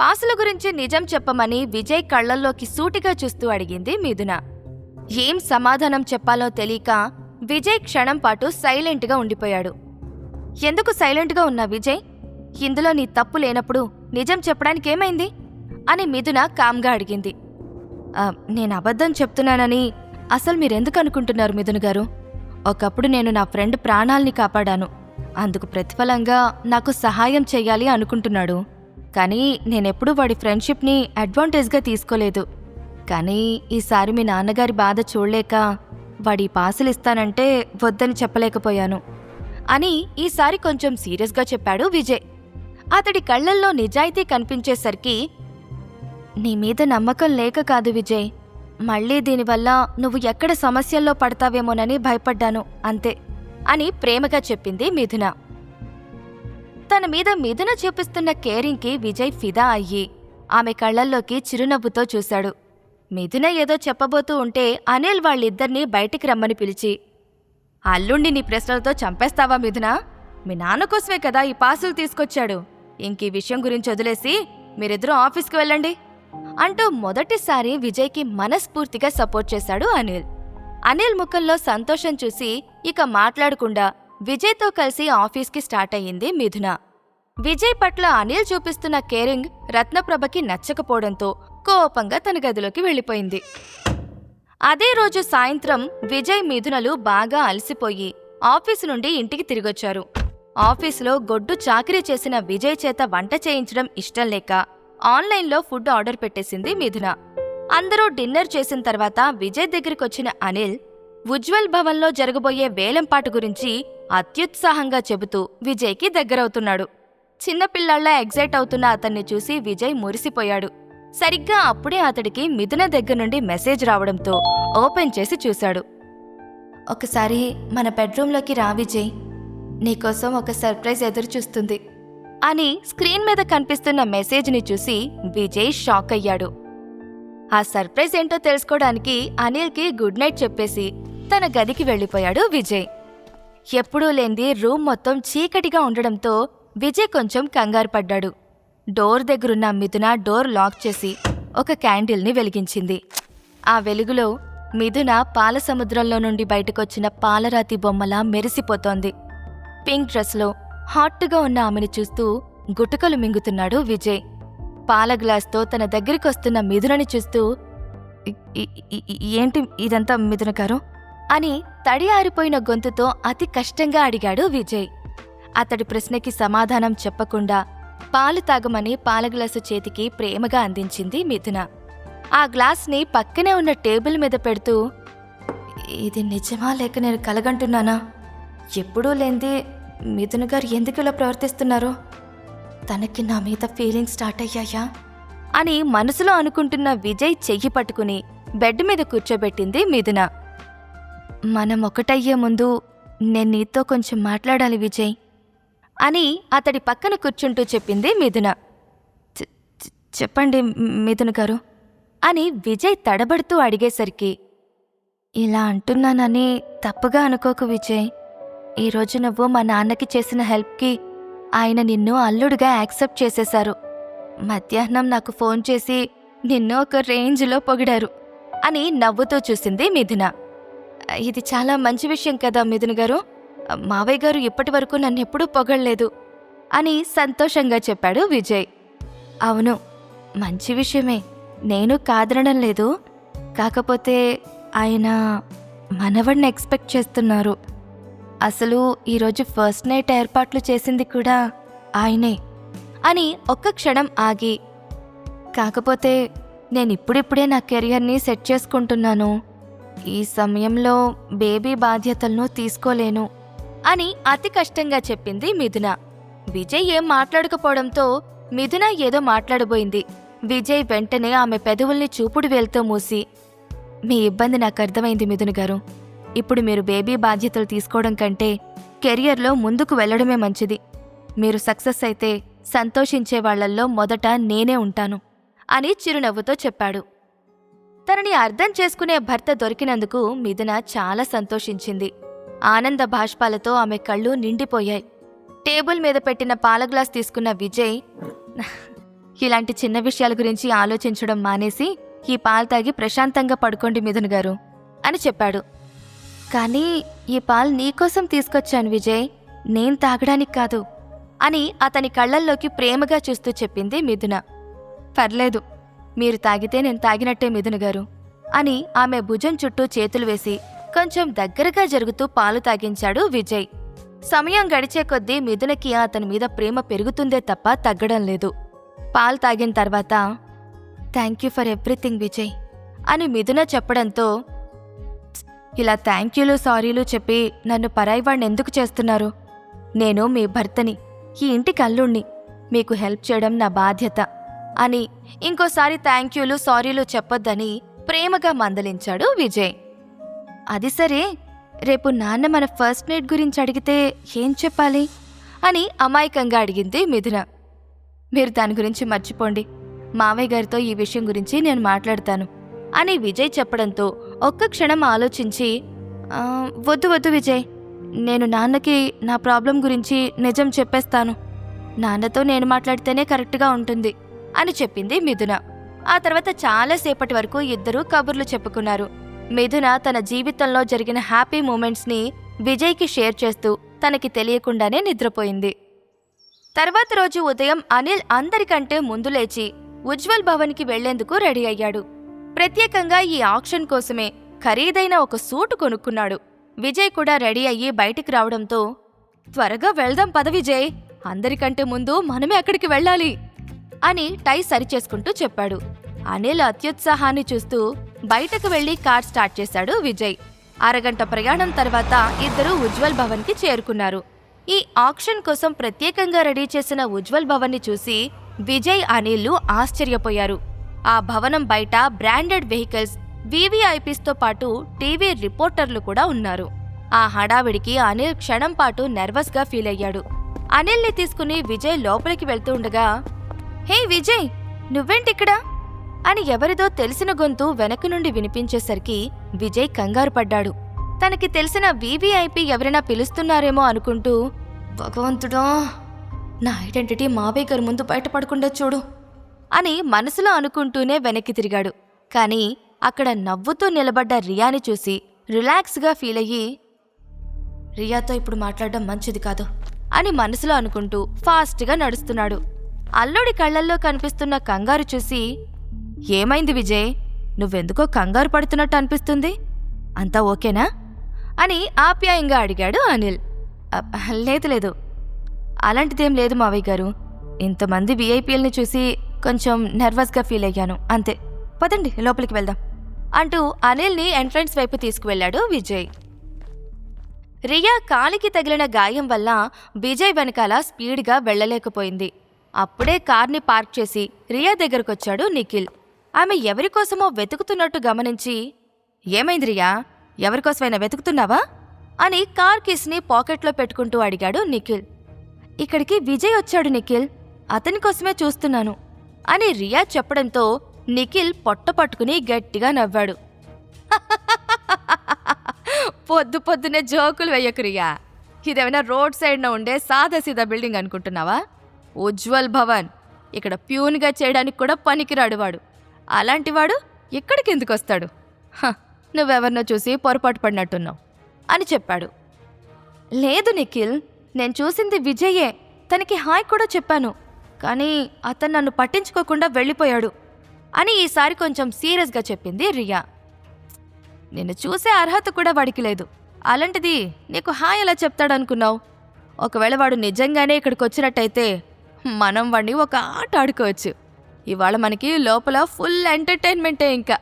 పాసుల గురించి నిజం చెప్పమని విజయ్ కళ్ళల్లోకి సూటిగా చూస్తూ అడిగింది మిథున. ఏం సమాధానం చెప్పాలో తెలియక విజయ్ క్షణం పాటు సైలెంట్గా ఉండిపోయాడు. ఎందుకు సైలెంట్గా ఉన్నా విజయ్? ఇందులో నీ తప్పు లేనప్పుడు నిజం చెప్పడానికి ఏమైంది? అని మిథున కామ్గా అడిగింది. నేను అబద్ధం చెప్తున్నానని అసలు మీరెందుకు అనుకుంటున్నారు మిథున్ గారు? ఒకప్పుడు నేను నా ఫ్రెండ్ ప్రాణాల్ని కాపాడాను. అందుకు ప్రతిఫలంగా నాకు సహాయం చేయాలి అనుకుంటున్నాడు. కానీ నేనెప్పుడూ వాడి ఫ్రెండ్షిప్ని అడ్వాంటేజ్గా తీసుకోలేదు. కానీ ఈసారి మీ నాన్నగారి బాధ చూడలేక వాడి పాసులు ఇస్తానంటే వద్దని చెప్పలేకపోయాను. అని ఈసారి కొంచెం సీరియస్గా చెప్పాడు విజయ్. అతడి కళ్ళల్లో నిజాయితీ కనిపించేసరికి నీ మీద నమ్మకం లేక కాదు విజయ్. మళ్ళీ దీనివల్ల నువ్వు ఎక్కడ సమస్యల్లో పడతావేమోనని భయపడ్డాను అంతే అని ప్రేమగా చెప్పింది మిథున. తన మీద మిథున చూపిస్తున్న కేరింగ్కి విజయ్ ఫిదా అయ్యి ఆమె కళ్ళల్లోకి చిరునవ్వుతో చూశాడు. మిథున ఏదో చెప్పబోతూ ఉంటే అనిల్ వాళ్ళిద్దరినీ బయటికి రమ్మని పిలిచి అల్లుండి నీ ప్రశ్నలతో చంపేస్తావా మిథున? మీ నాన్న కోసమే కదా ఈ పాసులు తీసుకొచ్చాడు. ఇంక ఈ విషయం గురించి వదిలేసి మీరిద్దరూ ఆఫీస్కి వెళ్ళండి అంటూ మొదటిసారి విజయ్కి మనస్ఫూర్తిగా సపోర్ట్ చేశాడు అనిల్. అనిల్ ముఖంలో సంతోషం చూసి ఇక మాట్లాడకుండా విజయ్తో కలిసి ఆఫీస్కి స్టార్ట్ అయ్యింది మిథున. విజయ్ పట్ల అనిల్ చూపిస్తున్న కేరింగ్ రత్నప్రభకి నచ్చకపోవడంతో కోపంగా తన గదిలోకి వెళ్ళిపోయింది. అదే రోజు సాయంత్రం విజయ్ మిథునలు బాగా అలసిపోయి ఆఫీసు నుండి ఇంటికి తిరిగొచ్చారు. ఆఫీసులో గొడ్డు చాకరీ చేసిన విజయ్ చేత వంట చేయించడం ఇష్టం లేక ఆన్లైన్లో ఫుడ్ ఆర్డర్ పెట్టేసింది మిథున. అందరూ డిన్నర్ చేసిన తర్వాత విజయ్ దగ్గరికొచ్చిన అనిల్ ఉజ్వల్ భవన్లో జరగబోయే వేలంపాటు గురించి అత్యుత్సాహంగా చెబుతూ విజయ్కి దగ్గరవుతున్నాడు. చిన్నపిల్లాళ్ళా ఎగ్జైట్ అవుతున్న అతన్ని చూసి విజయ్ మురిసిపోయాడు. సరిగ్గా అప్పుడే అతడికి మిథున దగ్గర నుండి మెసేజ్ రావడంతో ఓపెన్ చేసి చూశాడు. ఒకసారి మన బెడ్రూంలోకి రా విజయ్. నీకోసం ఒక సర్ప్రైజ్ ఎదురు చూస్తుంది. అని స్క్రీన్ మీద కనిపిస్తున్న మెసేజ్ని చూసి విజయ్ షాక్ అయ్యాడు. ఆ సర్ప్రైజ్ ఏంటో తెలుసుకోవడానికి అనిల్కి గుడ్ నైట్ చెప్పేసి తన గదికి వెళ్ళిపోయాడు విజయ్. ఎప్పుడూ లేనిది రూమ్ మొత్తం చీకటిగా ఉండడంతో విజయ్ కొంచెం కంగారు పడ్డాడు. డోర్ దగ్గరున్న మిథున డోర్ లాక్ చేసి ఒక క్యాండిల్ని వెలిగించింది. ఆ వెలుగులో మిథున పాల సముద్రంలో నుండి బయటకొచ్చిన పాలరాతి బొమ్మలా మెరిసిపోతోంది. పింక్ డ్రెస్లో హాట్గా ఉన్న ఆమెను చూస్తూ గుటకలు మింగుతున్నాడు విజయ్. పాల గ్లాస్తో తన దగ్గరికొస్తున్న మిథునని చూస్తూ ఏంటి ఇదంతా మిథున గారు? అని తడి ఆరిపోయిన గొంతుతో అతి కష్టంగా అడిగాడు విజయ్. అతడి ప్రశ్నకి సమాధానం చెప్పకుండా పాలు తాగమని పాల గ్లాసు చేతికి ప్రేమగా అందించింది మిథున. ఆ గ్లాస్ని పక్కనే ఉన్న టేబుల్ మీద పెడుతూ ఇది నిజమా లేక నేను కలగంటున్నానా? ఎప్పుడూ లేనిది మిథున గారు ఎందుకు ఇలా ప్రవర్తిస్తున్నారు? తనకి నా మీద ఫీలింగ్ స్టార్ట్ అయ్యాయా? అని మనసులో అనుకుంటున్న విజయ్ చెయ్యి పట్టుకుని బెడ్ మీద కూర్చోబెట్టింది మిథున. మనం ఒకటయ్యే ముందు నేను నీతో కొంచెం మాట్లాడాలి విజయ్ అని అతడి పక్కన కూర్చుంటూ చెప్పింది మిథున. చెప్పండి మిథున గారు అని విజయ్ తడబడుతూ అడిగేసరికి ఇలా అంటున్నానని తప్పుగా అనుకోకు విజయ్. ఈరోజు నువ్వు మా నాన్నకి చేసిన హెల్ప్కి ఆయన నిన్ను అల్లుడుగా యాక్సెప్ట్ చేసేశారు. మధ్యాహ్నం నాకు ఫోన్ చేసి నిన్ను ఒక రేంజ్లో పొగిడారు అని నవ్వుతూ చూసింది మిథున. ఇది చాలా మంచి విషయం కదా మిథున్ గారు. మావయ్య గారు ఇప్పటి వరకు నన్ను ఎప్పుడూ పొగడలేదు అని సంతోషంగా చెప్పాడు విజయ్. అవును మంచి విషయమే. నేను కాదనడం లేదు. కాకపోతే ఆయన మనవడిని ఎక్స్పెక్ట్ చేస్తున్నారు. అసలు ఈరోజు ఫస్ట్ నైట్ ఏర్పాట్లు చేసింది కూడా ఆయనే అని ఒక్క క్షణం ఆగి కాకపోతే నేను ఇప్పుడిప్పుడే నా కెరియర్ని సెట్ చేసుకుంటున్నాను. ఈ సమయంలో బేబీ బాధ్యతలను తీసుకోలేను అని అతి కష్టంగా చెప్పింది మిథున. విజయ్ ఏం మాట్లాడకపోవడంతో మిథున ఏదో మాట్లాడబోయింది. విజయ్ వెంటనే ఆమె పెదవుల్ని చూపుడు వేలుతో మూసి మీ ఇబ్బంది నాకు అర్థమైంది మిథున గారు. ఇప్పుడు మీరు బేబీ బాధ్యతలు తీసుకోవడం కంటే కెరియర్లో ముందుకు వెళ్ళడమే మంచిది. మీరు సక్సెస్ అయితే సంతోషించే వాళ్ళల్లో మొదట నేనే ఉంటాను అని చిరునవ్వుతో చెప్పాడు. తనని అర్థం చేసుకునే భర్త దొరికినందుకు మిథున చాలా సంతోషించింది. ఆనంద బాష్పాలతో ఆమె కళ్ళు నిండిపోయాయి. టేబుల్ మీద పెట్టిన పాల గ్లాస్ తీసుకున్న విజయ్ ఇలాంటి చిన్న విషయాల గురించి ఆలోచించడం మానేసి ఈ పాలు తాగి ప్రశాంతంగా పడుకోండి మిథున్ గారు అని చెప్పాడు. కానీ ఈ పాలు నీకోసం తీసుకొచ్చాను విజయ్ నేను తాగడానికి కాదు అని అతని కళ్ళల్లోకి ప్రేమగా చూస్తూ చెప్పింది మిథున. పర్లేదు మీరు తాగితే నేను తాగినట్టే మిథున గారు అని ఆమె భుజం చుట్టూ చేతులు వేసి కొంచెం దగ్గరగా జరుగుతూ పాలు తాగించాడు విజయ్. సమయం గడిచే కొద్దీ మిథునకి అతని మీద ప్రేమ పెరుగుతుందే తప్ప తగ్గడం లేదు. పాలు తాగిన తర్వాత thank you for everything Vijay అని మిథున చెప్పడంతో ఇలా థ్యాంక్ యూలు సారీలు చెప్పి నన్ను పరాయివాణ్ణి ఎందుకు చేస్తున్నారు? నేను మీ భర్తని ఈ ఇంటికి అల్లుణ్ణి మీకు హెల్ప్ చేయడం నా బాధ్యత. అని ఇంకోసారి థ్యాంక్ యూలు సారీలు చెప్పొద్దని ప్రేమగా మందలించాడు విజయ్. అది సరే రేపు నాన్న మన ఫస్ట్ నైట్ గురించి అడిగితే ఏం చెప్పాలి? అని అమాయకంగా అడిగింది మిథున. మీరు దాని గురించి మర్చిపోండి. మావయ్య గారితో ఈ విషయం గురించి నేను మాట్లాడతాను అని విజయ్ చెప్పడంతో ఒక్క క్షణం ఆలోచించి వద్దు వద్దు విజయ్. నేను నాన్నకి నా ప్రాబ్లం గురించి నిజం చెప్పేస్తాను. నాన్నతో నేను మాట్లాడితేనే కరెక్ట్గా ఉంటుంది. అని చెప్పింది మిథున. ఆ తర్వాత చాలాసేపటి వరకు ఇద్దరూ కబుర్లు చెప్పుకున్నారు. మిథున తన జీవితంలో జరిగిన హ్యాపీ మూమెంట్స్ని విజయ్కి షేర్ చేస్తూ తనకి తెలియకుండానే నిద్రపోయింది. తర్వాత రోజు ఉదయం అనిల్ అందరికంటే ముందు లేచి ఉజ్వల్ భవన్కి వెళ్ళేందుకు రెడీ అయ్యాడు. ప్రత్యేకంగా ఈ ఆక్షన్ కోసమే ఖరీదైన ఒక సూటు కొనుక్కున్నాడు. విజయ్ కూడా రెడీ అయ్యి బయటికి రావడంతో త్వరగా వెళ్దాం పద విజయ్. అందరికంటే ముందు మనమే అక్కడికి వెళ్ళాలి. అని టై సరిచేసుకుంటూ చెప్పాడు. అనిల్ అత్యుత్సాహాన్ని చూస్తూ బయటకు వెళ్ళి కార్ స్టార్ట్ చేశాడు విజయ్. అరగంట ప్రయాణం తర్వాత ఇద్దరూ ఉజ్వల్ భవన్కి చేరుకున్నారు. ఈ ఆక్షన్ కోసం ప్రత్యేకంగా రెడీ చేసిన ఉజ్వల్ భవన్ని చూసి విజయ్ అనిల్లు ఆశ్చర్యపోయారు. ఆ భవనం బయట బ్రాండెడ్ వెహికల్స్ వీవీఐపీస్తో పాటు టీవీ రిపోర్టర్లు కూడా ఉన్నారు. ఆ హడావిడికి అనిల్ క్షణం పాటు నర్వస్గా ఫీల్ అయ్యాడు అనిల్ని తీసుకుని విజయ్ లోపలికి వెళ్తూ ఉండగా హే విజయ్ నువ్వేంటిక్కడ? అని ఎవరిదో తెలిసిన గొంతు వెనక నుండి వినిపించేసరికి విజయ్ కంగారు పడ్డాడు. తనకి తెలిసిన వీవీఐపీ ఎవరైనా పిలుస్తున్నారేమో అనుకుంటూ భగవంతుడా నా ఐడెంటిటీ మావయ్య గారి ముందు బయటపడకుండా చూడు అని మనసులో అనుకుంటూనే వెనక్కి తిరిగాడు. కానీ అక్కడ నవ్వుతూ నిలబడ్డ రియాని చూసి రిలాక్స్గా ఫీల్ అయ్యి రియాతో ఇప్పుడు మాట్లాడడం మంచిది కాదు అని మనసులో అనుకుంటూ ఫాస్ట్గా నడుస్తున్నాడు. అల్లుడి కళ్ళల్లో కనిపిస్తున్న కంగారు చూసి ఏమైంది విజయ్? నువ్వెందుకో కంగారు పడుతున్నట్టు అనిపిస్తుంది? అంతా ఓకేనా? అని ఆప్యాయంగా అడిగాడు అనిల్. లేదు లేదు. అలాంటిదేం లేదు మావయ్య గారు. ఇంతమంది విఐపీఎల్ని చూసి కొంచెం నర్వస్గా ఫీల్ అయ్యాను. అంతే. పదండి లోపలికి వెళ్దాం. అంటూ అనిల్ని ఎంట్రన్స్ వైపు తీసుకువెళ్ళాడు విజయ్. రియా కాలికి తగిలిన గాయం వల్ల విజయ్ వెనకాల స్పీడ్గా వెళ్ళలేకపోయింది. అప్పుడే కార్ని పార్క్ చేసి రియా దగ్గరకొచ్చాడు నిఖిల్. ఆమె ఎవరికోసమో వెతుకుతున్నట్టు గమనించి ఏమైంది రియా? ఎవరికోసమైనా వెతుకుతున్నావా? అని కార్ కీస్ని పాకెట్లో పెట్టుకుంటూ అడిగాడు నిఖిల్. ఇక్కడికి విజయ్ వచ్చాడు నిఖిల్. అతని కోసమే చూస్తున్నాను. అని రియా చెప్పడంతో నిఖిల్ పొట్ట పట్టుకుని గట్టిగా నవ్వాడు. పొద్దు పొద్దునే జోకులు వేయకు రియా. ఇదేమైనా రోడ్ సైడ్న ఉండే సాదాసీదా బిల్డింగ్ అనుకుంటున్నావా? ఉజ్వల్ భవన్ ఇక్కడ ప్యూన్గా చేయడానికి కూడా పనికిరాడు వాడు. అలాంటివాడు ఇక్కడికి ఎందుకు వస్తాడు? నువ్వెవరినో చూసి పొరపాటు పడినట్టున్నావు అని చెప్పాడు. లేదు నిఖిల్ నేను చూసింది విజయే. తనకి హాయ్ కూడా చెప్పాను కానీ అతను నన్ను పట్టించుకోకుండా వెళ్ళిపోయాడు అని ఈసారి కొంచెం సీరియస్గా చెప్పింది రియా. నిన్ను చూసే అర్హత కూడా వాడికి లేదు. అలాంటిది నీకు హాయ్ ఎలా చెప్తాడనుకున్నావు? ఒకవేళ వాడు నిజంగానే ఇక్కడికి వచ్చినట్టయితే మనం వాడిని ఒక ఆట ఆడుకోవచ్చు. ఇవాళ మనకి లోపల ఫుల్ ఎంటర్టైన్మెంటే ఇంకా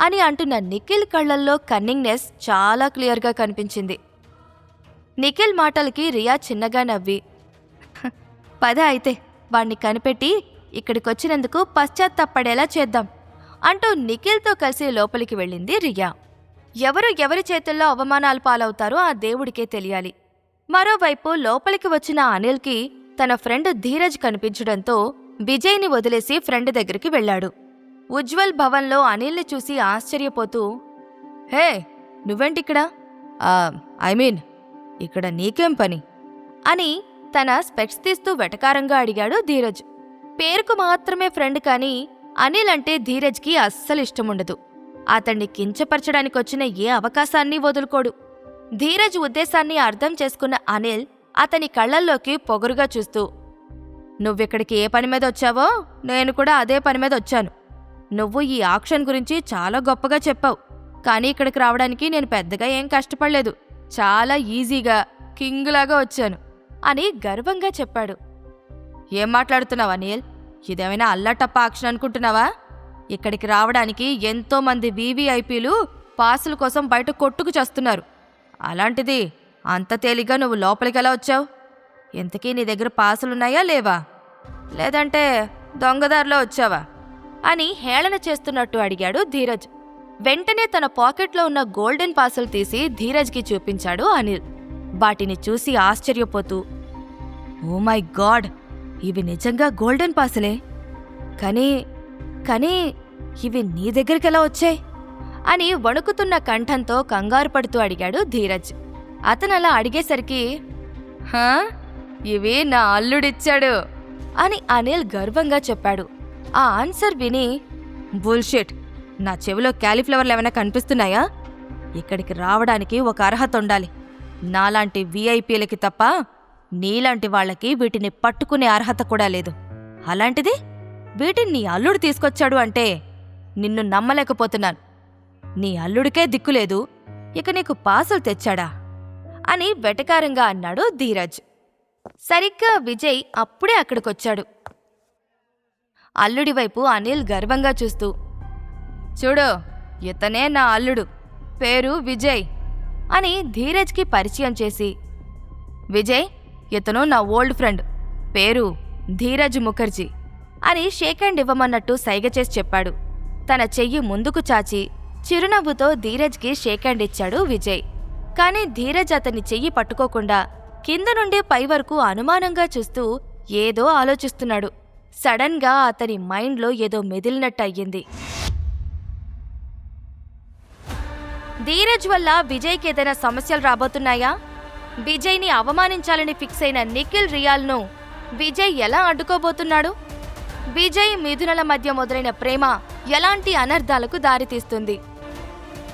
అని అంటున్న నిఖిల్ కళ్ళల్లో కన్నింగ్నెస్ చాలా క్లియర్గా కనిపించింది. నిఖిల్ మాటలకి రియా చిన్నగా నవ్వి పద అయితే వాణ్ణి కనిపెట్టి ఇక్కడికొచ్చినందుకు పశ్చాత్తాపడేలా చేద్దాం అంటూ నిఖిల్తో కలిసి లోపలికి వెళ్ళింది రియా. ఎవరు ఎవరి చేతుల్లో అవమానాలు పాలవుతారో ఆ దేవుడికే తెలియాలి. మరోవైపు లోపలికి వచ్చిన అనిల్కి తన ఫ్రెండ్ ధీరజ్ కనిపించడంతో విజయ్ని వదిలేసి ఫ్రెండ్ దగ్గరికి వెళ్ళాడు. ఉజ్వల్ భవన్లో అనిల్ని చూసి ఆశ్చర్యపోతూ హే నువ్వేంటిక్కడ? ఐ మీన్ ఇక్కడ నీకేం పని? అని తన స్పెక్స్ తీస్తూ వెటకారంగా అడిగాడు ధీరజ్. పేరుకు మాత్రమే ఫ్రెండ్ కానీ అనిల్ అంటే ధీరజ్కి అస్సలు ఇష్టముండదు. అతన్ని కించపరచడానికి వచ్చిన ఏ అవకాశాన్ని వదులుకోడు. ధీరజ్ ఉద్దేశాన్ని అర్థం చేసుకున్న అనిల్ అతని కళ్ళల్లోకి పొగరుగా చూస్తూ నువ్విక్కడికి ఏ పని మీద వచ్చావో? నేను కూడా అదే పని మీద వచ్చాను. నువ్వు ఈ ఆక్షన్ గురించి చాలా గొప్పగా చెప్పావు. కానీ ఇక్కడికి రావడానికి నేను పెద్దగా ఏం కష్టపడలేదు. చాలా ఈజీగా కింగ్లాగా వచ్చాను అని గర్వంగా చెప్పాడు. ఏం మాట్లాడుతున్నావా అనిల్ ఇదేమైనా అల్లటప్ప ఆక్షన్ అనుకుంటున్నావా? ఇక్కడికి రావడానికి ఎంతో మంది వీవీఐపీలు పాసుల కోసం బయట కొట్టుకు చేస్తున్నారు. అలాంటిది అంత తేలిగ్గా నువ్వు లోపలికి ఎలా వచ్చావు? ఇంతకీ నీ దగ్గర పాసులున్నాయా లేవా? లేదంటే దొంగదారిలో వచ్చావా? అని హేళన చేస్తున్నట్టు అడిగాడు ధీరజ్. వెంటనే తన పాకెట్లో ఉన్న గోల్డెన్ పాసులు తీసి ధీరజ్కి చూపించాడు అనిల్. వాటిని చూసి ఆశ్చర్యపోతూ ఓ మై గాడ్! ఇవి నిజంగా గోల్డెన్ పాసులే. కానీ కానీ ఇవి నీ దగ్గరికెలా వచ్చాయి? అని వణుకుతున్న కంఠంతో కంగారు పడుతూ అడిగాడు ధీరజ్. అతను అలా అడిగేసరికి హా ఇవి నా అల్లుడిచ్చాడు అని అనిల్ గర్వంగా చెప్పాడు. ఆ ఆన్సర్ విని బుల్షిట్ నా చెవిలో క్యాలీఫ్లవర్లు ఏమైనా కనిపిస్తున్నాయా? ఇక్కడికి రావడానికి ఒక అర్హత ఉండాలి. నాలాంటి వీఐపీలకి తప్ప నీలాంటి వాళ్ళకి వీటిని పట్టుకునే అర్హత కూడా లేదు. అలాంటిది వీటిని నీ అల్లుడు తీసుకొచ్చాడు అంటే నిన్ను నమ్మలేకపోతున్నాను. నీ అల్లుడికే దిక్కులేదు ఇక నీకు పాసులు తెచ్చాడా? అని వెటకారంగా అన్నాడు ధీరజ్. సరిగ్గా విజయ్ అప్పుడే అక్కడికొచ్చాడు. అల్లుడి వైపు అనిల్ గర్వంగా చూస్తూ చూడు ఇతనే నా అల్లుడు. పేరు విజయ్ అని ధీరజ్కి పరిచయం చేసి విజయ్ ఇతను నా ఓల్డ్ ఫ్రెండ్. పేరు ధీరజ్ ముఖర్జీ అని షేక్ హ్యాండ్ ఇవ్వమన్నట్టు సైగ చేసి చెప్పాడు. తన చెయ్యి ముందుకు చాచి చిరునవ్వుతో ధీరజ్కి షేక్ హ్యాండ్ ఇచ్చాడు విజయ్. కానీ ధీరజ్ అతని చెయ్యి పట్టుకోకుండా కింద నుండి పై వరకు అనుమానంగా చూస్తూ ఏదో ఆలోచిస్తున్నాడు. సడన్గా అతని మైండ్లో ఏదో మెదిలినట్టు అయ్యింది ధీరజ్ వల్ల విజయ్కి ఏదైనా సమస్యలు రాబోతున్నాయా? విజయ్ని అవమానించాలని ఫిక్స్ అయిన నిఖిల్ రియాల్ను విజయ్ ఎలా అడ్డుకోబోతున్నాడు? విజయ్ మిథునల మధ్య మొదలైన ప్రేమ ఎలాంటి అనర్థాలకు దారితీస్తుంది?